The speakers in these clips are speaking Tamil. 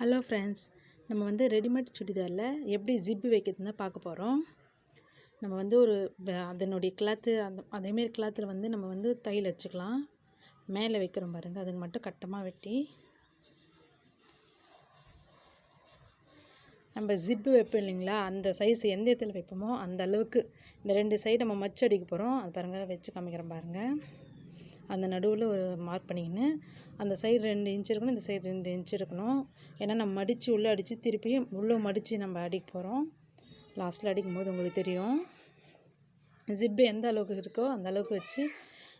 ஹலோ ஃப்ரெண்ட்ஸ் நம்ம வந்து ரெடிமேட் சுடிதாரில் எப்படி ஜிப்பு வைக்கிறதுன்னு பார்க்க போகிறோம் நம்ம வந்து ஒரு அதனுடைய கிளாத்து அந்த அதேமாரி கிளாத்தில் வந்து நம்ம வந்து தையல் வச்சுக்கலாம். மேலே வைக்கிறோம் பாருங்கள் அதுக்கு மட்டும் கட்டமாக வெட்டி. நம்ம ஜிப்பு வைப்போம் இல்லைங்களா அந்த சைஸ் எந்த இடத்துல வைப்போமோ அந்த அளவுக்கு இந்த ரெண்டு சைடு நம்ம மச்சு அடிக்க போகிறோம் அது பாருங்கள் வச்சு காமிக்கிறோம் பாருங்கள் அந்த நடுவில் ஒரு மார்க் பண்ணிக்கின்னு அந்த சைடு ரெண்டு இன்ச் இருக்கணும் இந்த சைடு ரெண்டு இன்ச் இருக்கணும். ஏன்னா நம்ம மடித்து உள்ளே அடித்து திருப்பியும் உள்ளே மடித்து நம்ம அடிக்க போகிறோம் லாஸ்ட்டில் அடிக்கும் போது உங்களுக்கு தெரியும். ஜிப்பு எந்த அளவுக்கு இருக்கோ அந்த அளவுக்கு வச்சு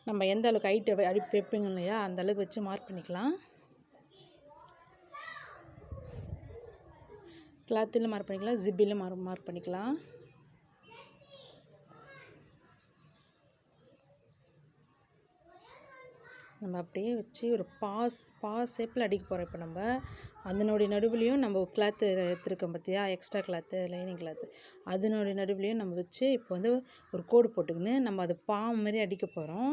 நம்ம எந்த அளவுக்கு ஹைட்டை அடி வைப்பீங்க இல்லையா அந்த அளவுக்கு வச்சு மார்க் பண்ணிக்கலாம். கிளாத்திலும் மார்க் பண்ணிக்கலாம் ஜிப்பிலும் மார்க் மார்க் பண்ணிக்கலாம். நம்ம அப்படியே வச்சு ஒரு பாஸ் பாஸ் ஷேப்பில் அடிக்க போகிறோம் இப்போ நம்ம அதனுடைய நடுவுலையும் நம்ம கிளாத்து எடுத்துருக்கோம் பார்த்தியா எக்ஸ்ட்ரா கிளாத்து லைனிங் கிளாத்து அதனுடைய நடுவுலையும் நம்ம வச்சு இப்போ வந்து ஒரு கோடு போட்டுக்கின்னு நம்ம அது பாம் மாதிரி அடிக்க போகிறோம்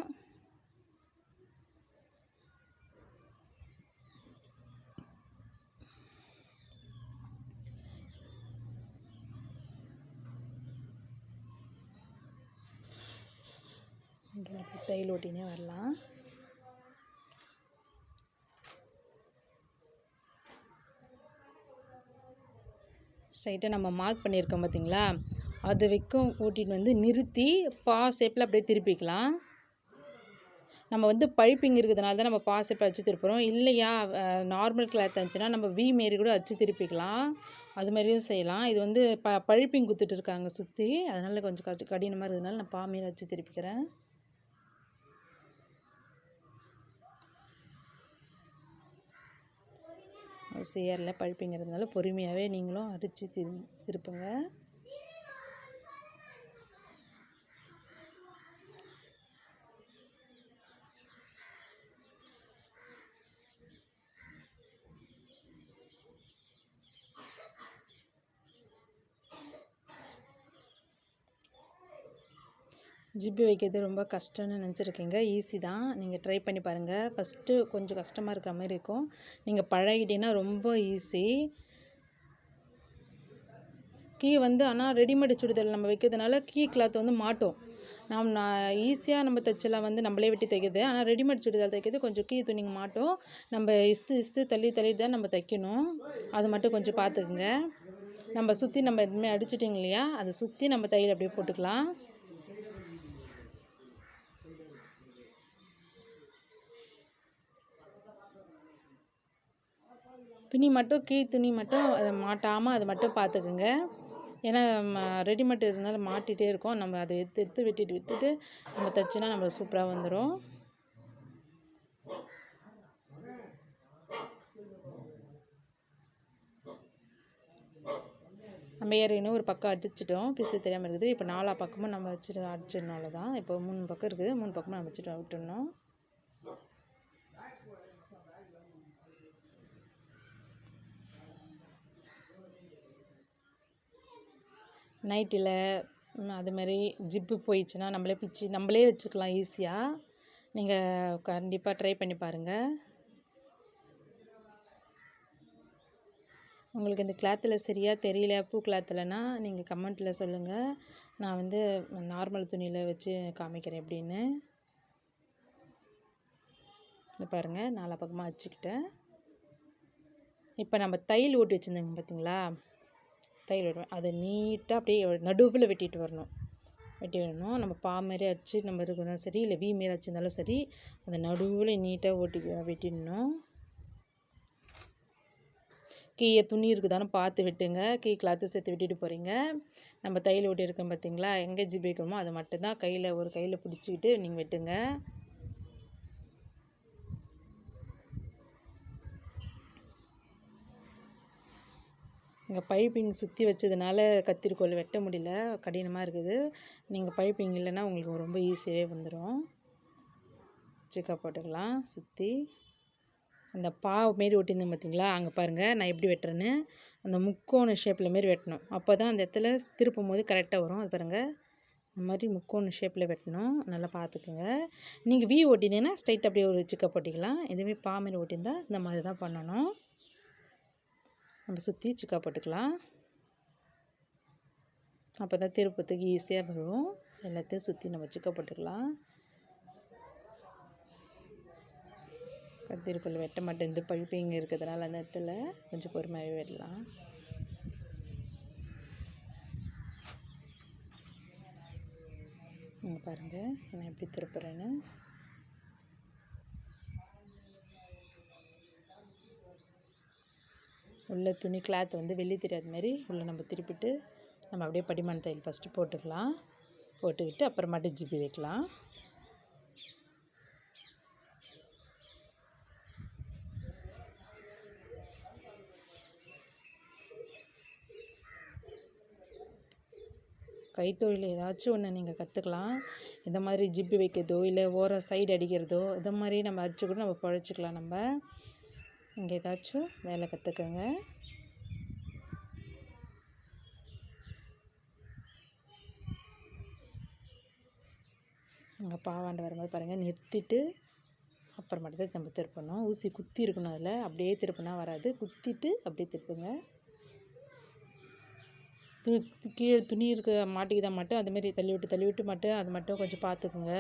தையல் ஓட்டினே வரலாம். சைட்டை நம்ம மார்க் பண்ணியிருக்கோம் பார்த்தீங்களா? அது வரைக்கும் ஓட்டிட்டு வந்து நிறுத்தி பா ஷேப்பில் அப்படியே திருப்பிக்கலாம். நம்ம வந்து பழுப்பிங் இருக்கிறதுனால தான் நம்ம பா ஷேப்பை வச்சு திருப்புறோம். இல்லையா? நார்மல் கிளாத் இருந்துச்சுன்னா நம்ம வி மாரி கூட அச்சு திருப்பிக்கலாம். அது மாதிரியும் செய்யலாம். இது வந்து ப பழுப்பிங் குத்துட்டு இருக்காங்க சுற்றி அதனால் கொஞ்சம் கடினமாக இருக்கிறதுனால நான் பா மாரி வச்சு திருப்பிக்கிறேன். சேரில் பழுப்பிங்கிறதுனால பொறுமையாகவே நீங்களும் அடித்து திரு திருப்புங்க. ஜிபி வைக்கிறது ரொம்ப கஷ்டம்னு நினச்சிருக்கீங்க. ஈஸி தான். நீங்கள் ட்ரை பண்ணி பாருங்கள் ஃபஸ்ட்டு கொஞ்சம் கஷ்டமாக இருக்கிற மாதிரி இருக்கும். நீங்கள் பழகிட்டீங்கன்னா ரொம்ப ஈஸி கீ வந்து ஆனால் ரெடிமேட் சுடிதார் நம்ம வைக்கிறதுனால கீ கிளாத் வந்து மாட்டோம். நாம் நான் ஈஸியாக நம்ம தைச்சலாம் வந்து நம்மளே வெட்டி தைக்கிறது. ஆனால் ரெடிமேட் சுடிதார் தைக்கிறது கொஞ்சம் கீ துணிங்க மாட்டோம். நம்ம இஸ்து இஸ்து தள்ளி தள்ளிட்டு தான் நம்ம தைக்கணும். அது மட்டும் கொஞ்சம் பார்த்துக்குங்க. நம்ம சுற்றி நம்ம எதுவுமே அடிச்சிட்டிங்க இல்லையா? அதை சுற்றி நம்ம தையல் அப்படியே போட்டுக்கலாம். துணி மட்டும் கீ துணி மட்டும் அதை மாட்டாமல் அதை மட்டும் பார்த்துக்குங்க. ஏன்னா ரெடிமேட் இருந்தாலும் மாட்டிகிட்டே இருக்கும். நம்ம அதை எடுத்து எடுத்து வெட்டிட்டு விட்டுட்டு நம்ம தைச்சினா நம்ம சூப்பராக வந்துடும் நம்ம ஏறினும் ஒரு பக்கம் அடிச்சிட்டோம். பிசு தெரியாமல் இருக்குது. இப்போ நாலா பக்கமும் நம்ம வச்சுட்டு அடிச்சதுனால தான் இப்போ மூணு பக்கம் இருக்குது. மூணு பக்கமும் நம்ம வச்சுட்டு விட்டுடணும் நைட்டில் அதுமாரி ஜிப்பு போயிடுச்சுன்னா நம்மளே பிச்சு நம்மளே வச்சுக்கலாம் ஈஸியாக நீங்கள் கண்டிப்பாக ட்ரை பண்ணி பாருங்கள் உங்களுக்கு இந்த கிளாத்தில் சரியாக தெரியல பூ கிளாத்துலனா நீங்கள் கமெண்ட்டில் சொல்லுங்கள் நான் வந்து நார்மல் துணியில் வச்சு காமிக்கிறேன் எப்படின்னு. இந்த பாருங்கள் நாலா பக்கமாக வச்சுக்கிட்டேன். இப்போ நம்ம தையல் ஓட்டி வச்சுருந்தோங்க பார்த்தீங்களா தையல் விடுவேன். அதை நீட்டாக அப்படியே நடுவில் வெட்டிட்டு வரணும். வெட்டி வரணும். நம்ம பா மாரி அடிச்சு நம்ம இருக்கணும் சரி இல்லை வி மாரி அடிச்சிருந்தாலும் சரி அந்த நடுவில் நீட்டாக ஓட்டி வெட்டிடணும். கீழே துணி இருக்குதான்னு பார்த்து வெட்டுங்க. கீ கிளாத்து சேர்த்து வெட்டிட்டு போகிறீங்க நம்ம தையல் ஓட்டி இருக்கோம் பார்த்தீங்களா எங்கே ஜிபி வைக்கணுமோ அதை மட்டும்தான் கையில் ஒரு கையில் பிடிச்சிக்கிட்டு நீங்கள் வெட்டுங்க. இங்கே பைப்பிங் சுற்றி வச்சதுனால கத்திரிக்கோல் வெட்ட முடியல. கடினமாக இருக்குது. நீங்கள் பைப்பிங் இல்லைன்னா உங்களுக்கு ரொம்ப ஈஸியாகவே வந்துடும் சிக்கா போட்டுக்கலாம். சுற்றி அந்த பாவு மாரி ஒட்டியிருந்தேன் பார்த்தீங்களா அங்கே பாருங்கள் நான் எப்படி வெட்டுறேன்னு. அந்த முக்கோண ஷேப்பில் மாரி வெட்டணும். அப்போ தான் அந்த இடத்துல திருப்பும் போது கரெக்டாக வரும். அது பாருங்கள் இந்த மாதிரி முக்கோண ஷேப்பில் வெட்டணும். நல்லா பார்த்துக்குங்க. நீங்கள் வி ஓட்டினீங்கன்னா ஸ்ட்ரைட் அப்படியே ஒரு சிக்கா போட்டிக்கலாம். இதுவே பா மாரி ஓட்டியிருந்தா இந்த மாதிரி தான் பண்ணணும். நம்ம சுற்றி சிக்கா போட்டுக்கலாம். அப்போ தான் திருப்பத்துக்கு ஈஸியாக வரும். எல்லாத்தையும் சுற்றி நம்ம சிக்கா போட்டுக்கலாம். கத்திரிக்குள்ள வெட்ட மாட்டேன். பழுப்பிங்க இருக்கிறதுனால அந்த இடத்துல கொஞ்சம் பொறுமையாகவே வெட்டலாம். இங்கே பாருங்கள் நான் எப்படி திருப்புறேன்னு. உள்ள துணி கிளாத் வந்து வெளியே தெரியாத மாதிரி உள்ளே நம்ம திருப்பிட்டு நம்ம அப்படியே படிமான தையல் ஃபஸ்ட்டு போட்டுக்கலாம். போட்டுக்கிட்டு அப்புறமாட்டு ஜிபி வைக்கலாம் கைத்தொழில் ஏதாச்சும் ஒன்று நீங்கள் கற்றுக்கலாம் இந்த மாதிரி ஜிப்பு வைக்கிறதோ இல்லை ஓரம் சைடு அடிக்கிறதோ இந்த மாதிரி நம்ம அடிச்சு கூட நம்ம பிழைச்சிக்கலாம் நம்ம. இங்கே ஏதாச்சும் வேலை கற்றுக்கோங்க அங்கே பாவாண்டு வரும்போது பாருங்கள் நிறுத்திட்டு அப்புறமேட்டு தான் நம்ம திருப்பணும். ஊசி குத்தி இருக்கணும் அதில் அப்படியே திருப்பினா வராது. குத்திட்டு அப்படியே திருப்புங்க. துணி கீழே துணி இருக்க மாட்டிக்கிதா மட்டும் அதுமாரி தள்ளி விட்டு தள்ளி விட்டு மட்டும் அது மட்டும் கொஞ்சம் பார்த்துக்குங்க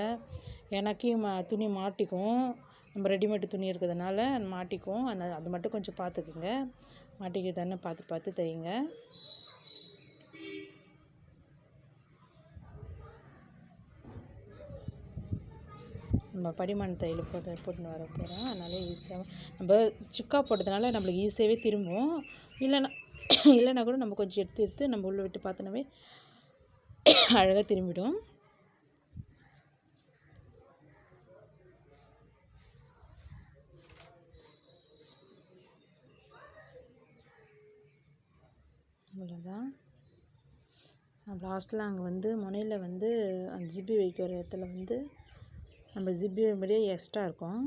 ஏன்னா கீ துணி மாட்டிக்கும். நம்ம ரெடிமேட் துணி இருக்கிறதுனால மாட்டிக்கும் அந்த அது மட்டும் கொஞ்சம் பார்த்துக்குங்க மாட்டிக்கிறதானே பார்த்து பார்த்து தையுங்க நம்ம படிமான தையல் போட்டு போட்டுன்னு வர போகிறோம் அதனால் ஈஸியாக நம்ம சுக்கா போட்டதுனால நம்மளுக்கு ஈஸியாகவே திரும்பும். இல்லைன்னா இல்லைன்னா கூட நம்ம கொஞ்சம் எடுத்து எடுத்து நம்ம உள்ளே விட்டு பார்த்தோன்னாவே அழகாக திரும்பிடும். அவ்வளோதான். லாஸ்ட்டில் அங்கே வந்து முனையில் வந்து அந்த ஜிபி வைக்கிற இடத்துல வந்து நம்ம ஜிபி மாதிரியே எக்ஸ்ட்ரா இருக்கும்.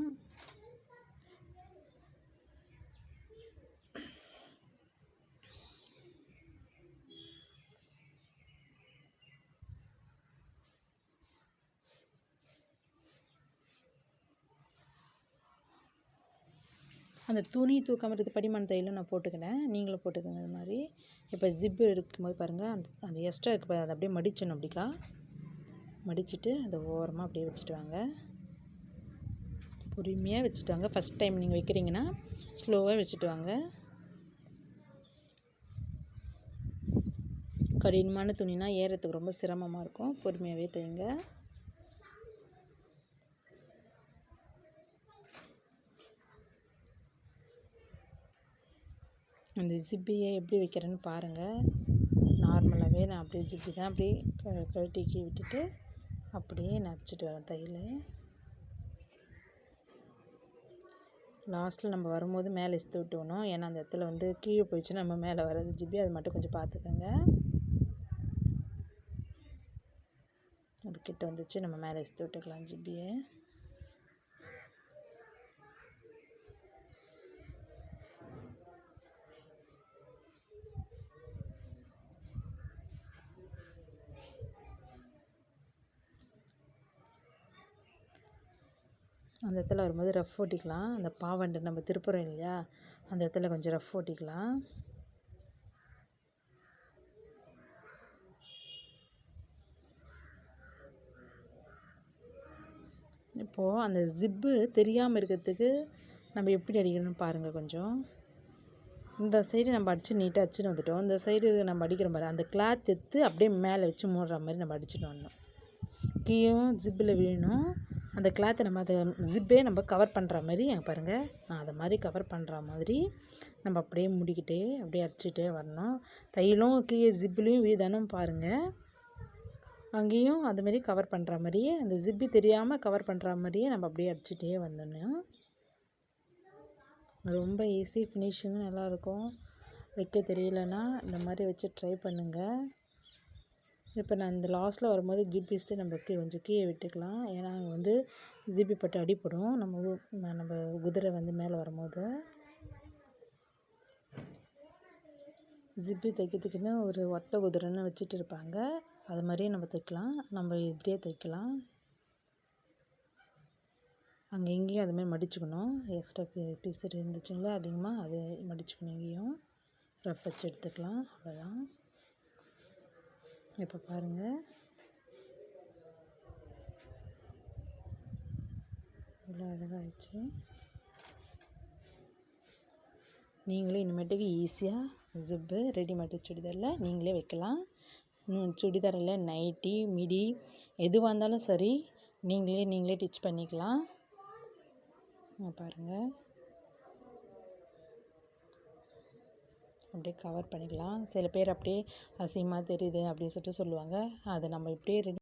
அந்த துணி தூக்காமல் இருக்கிறது படிமான தையலும் நான் போட்டுக்கினேன் நீங்களும் போட்டுக்கோங்க இது மாதிரி. இப்போ ஜிப்பு இருக்கும்போது பாருங்கள் அந்த அந்த எக்ஸ்ட்ரா இருக்கு அதை அப்படியே மடிச்சணும் அப்படிக்கா. மடிச்சுட்டு அதை ஓரமாக அப்படியே வச்சுட்டு வாங்க. பொறுமையாக வச்சுட்டு வாங்க. ஃபஸ்ட் டைம் நீங்கள் வைக்கிறீங்கன்னா ஸ்லோவாக வச்சுட்டு வாங்க. கடினமான துணினா ஏறத்துக்கு ரொம்ப சிரமமாக இருக்கும். பொறுமையாகவே தைங்க. அந்த ஜிப்பியை எப்படி வைக்கிறேன்னு பாருங்கள் நார்மலாகவே நான் அப்படியே ஜிப்பி தான் அப்படியே கழட்டிக்கி விட்டுட்டு அப்படியே நடிச்சிட்டு வரேன் தையல். லாஸ்ட்டில் நம்ம வரும்போது மேலே இஸ்து விட்டுணும் ஏன்னா அந்த இடத்துல வந்து கீழே போயிடுச்சு நம்ம மேலே வர்றது ஜிபி அது மட்டும் கொஞ்சம் பார்த்துக்கோங்க. அது கிட்ட வந்துச்சு. நம்ம மேலே இஸ்து விட்டுக்கலாம் ஜிபியை அந்த இடத்துல வரும்போது ரஃப் ஓட்டிக்கலாம். அந்த பாவண்டை நம்ம திருப்புறோம் இல்லையா? அந்த இடத்துல கொஞ்சம் ரஃப் ஓட்டிக்கலாம். இப்போது அந்த ஜிப்பு தெரியாமல் இருக்கிறதுக்கு நம்ம எப்படி அடிக்கணும்னு பாருங்கள் கொஞ்சம். இந்த சைடு நம்ம அடித்து நீட்டாக அடிச்சுட்டு வந்துட்டோம். இந்த சைடு நம்ம அடிக்கிற மாதிரி அந்த கிளாத் எடுத்து அப்படியே மேலே வச்சு மூடுற மாதிரி நம்ம அடிச்சுட்டு வரணும். கீழும் ஜிப்பில் விழணும். அந்த கிளாத்தை நம்ம அதை ஜிப்பே நம்ம கவர் பண்ணுற மாதிரி அங்கே பாருங்கள் நான் அதை மாதிரி கவர் பண்ணுற மாதிரி நம்ம அப்படியே முடிக்கிட்டே அப்படியே அடிச்சுட்டே வரணும். தையலும் கீழே ஜிப்புலேயும் வீதானும் பாருங்கள் அங்கேயும் அதுமாரி கவர் பண்ணுற மாதிரியே அந்த ஜிப்பி தெரியாமல் கவர் பண்ணுற மாதிரியே நம்ம அப்படியே அடிச்சுட்டே வந்துடணும் ரொம்ப ஈஸி ஃபினிஷிங்கும் நல்லாயிருக்கும். வைக்க தெரியலன்னா இந்த மாதிரி வச்சு ட்ரை பண்ணுங்கள் இப்போ நான் இந்த லாஸ்ட்டில் வரும்போது ஜிபிஸ்ட்டு நம்ம கொஞ்சம் கீழே விட்டுக்கலாம். ஏன்னா அங்கே வந்து ஜிபி பட்டு அடிப்படும் நம்ம நம்ம குதிரை வந்து மேலே வரும்போது ஜிப்பி தைக்கிறதுக்குன்னு ஒரு ஒத்த குதிரைன்னு வச்சுட்டு இருப்பாங்க. அது மாதிரியே நம்ம தைக்கலாம். நம்ம இப்படியே தைக்கலாம். அங்கே இங்கேயும் அதுமாதிரி மடிச்சுக்கணும். எக்ஸ்ட்ரா பீ பீஸ் இருந்துச்சுங்களா அதிகமாக அது மடிச்சுக்கணும் இங்கேயும். ரஃப் வச்சு எடுத்துக்கலாம். அவ்வளோதான் இப்போ பாருங்கள் இவ்வளோ அழகாகிடுச்சு நீங்களே இனிமேட்டுக்கு ஈஸியாக ஜிப்பு ரெடிமேட் சுடிதாரில் நீங்களே வைக்கலாம். சுடிதாரில் நைட்டி மிடி எதுவாக இருந்தாலும் சரி நீங்களே நீங்களே டிச் பண்ணிக்கலாம். பாருங்கள் அப்படியே கவர் பண்ணிக்கலாம். சில பேர் அப்படியே அசிங்கமாக தெரியுது அப்படின்னு சொல்லிட்டு சொல்லுவாங்க. அதை நம்ம இப்படியே ரெடி